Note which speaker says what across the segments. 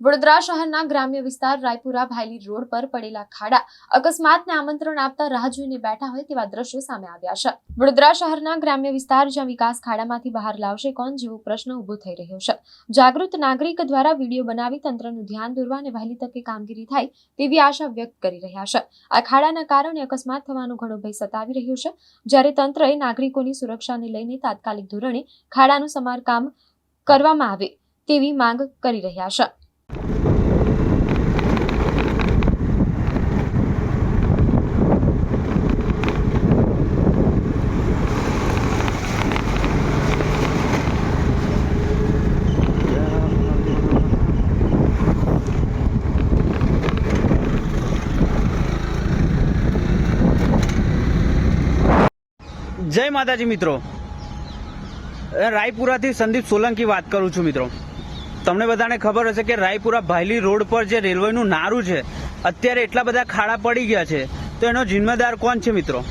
Speaker 1: વડોદરા શહેરના ગ્રામ્ય વિસ્તાર રાયપુરા ભાયલી રોડ પર પડેલા ખાડા અકસ્માતને આમંત્રણ આપતા રાહ જોઈને બેઠા હોય તેવા દ્રશ્યો સામે આવ્યા છે. વડોદરા શહેરના ગ્રામ્ય વિસ્તાર જ્યાં વિકાસ ખાડામાંથી બહાર લાવશે કોણ જેવો પ્રશ્ન ઊભો થઈ રહ્યો છે. જાગૃત નાગરિક દ્વારા વીડિયો બનાવી તંત્રનું ધ્યાન દોરવા અને વહેલી તકે કામગીરી થાય તેવી આશા વ્યક્ત કરી રહ્યા છે. આ ખાડાના કારણે અકસ્માત થવાનો ઘણો ભય સતાવી રહ્યો છે. જ્યારે તંત્રએ નાગરિકોની સુરક્ષાને લઈને તાત્કાલિક ધોરણે ખાડાનું સમારકામ કરવામાં આવે તેવી માંગ કરી રહ્યા છે.
Speaker 2: જય માતાજી મિત્રો. રાયપુરાથી સંદીપ સોલંકી વાત કરું છું મિત્રો. તમને બધાને ખબર હશે કે રાયપુરા ભાયલી રોડ પર જે રેલવેનું નારું છે, અત્યારે એટલા બધા ખાડા પડી ગયા છે, તો એનો જિમ્મેદાર કોણ છે મિત્રો?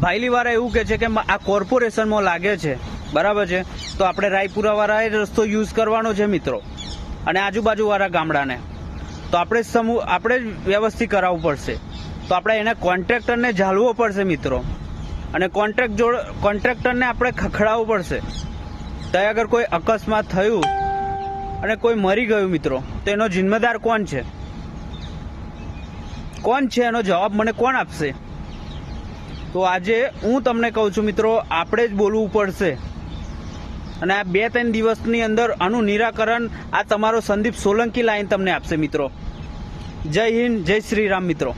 Speaker 2: ભાયલીવાળા એવું કહે છે કે આ કોર્પોરેશનમાં લાગે છે, બરાબર છે? તો આપણે રાયપુરાવાળાએ રસ્તો યુઝ કરવાનો છે મિત્રો, અને આજુબાજુવાળા ગામડાને. તો આપણે સમૂહ આપણે જ વ્યવસ્થિત કરાવવું પડશે. તો આપણે એને કોન્ટ્રાક્ટરને ઝાલવો પડશે મિત્રો. અને કોન્ટ્રાક્ટ જોડ કોન્ટ્રાક્ટરને આપણે ખખડાવવું પડશે. ત્યાં આગળ કોઈ અકસ્માત થયું અને કોઈ મરી ગયું મિત્રો, તો એનો જિમ્મેદાર કોણ છે? કોણ છે? એનો જવાબ મને કોણ આપશે? તો આજે હું તમને કહું છું મિત્રો, આપણે જ બોલવું પડશે. અને આ બે ત્રણ દિવસની અંદર આનું નિરાકરણ, આ તમારો સંદીપ સોલંકી લાઈન તમને આપશે મિત્રો. જય હિન્દ, જય શ્રી રામ મિત્રો.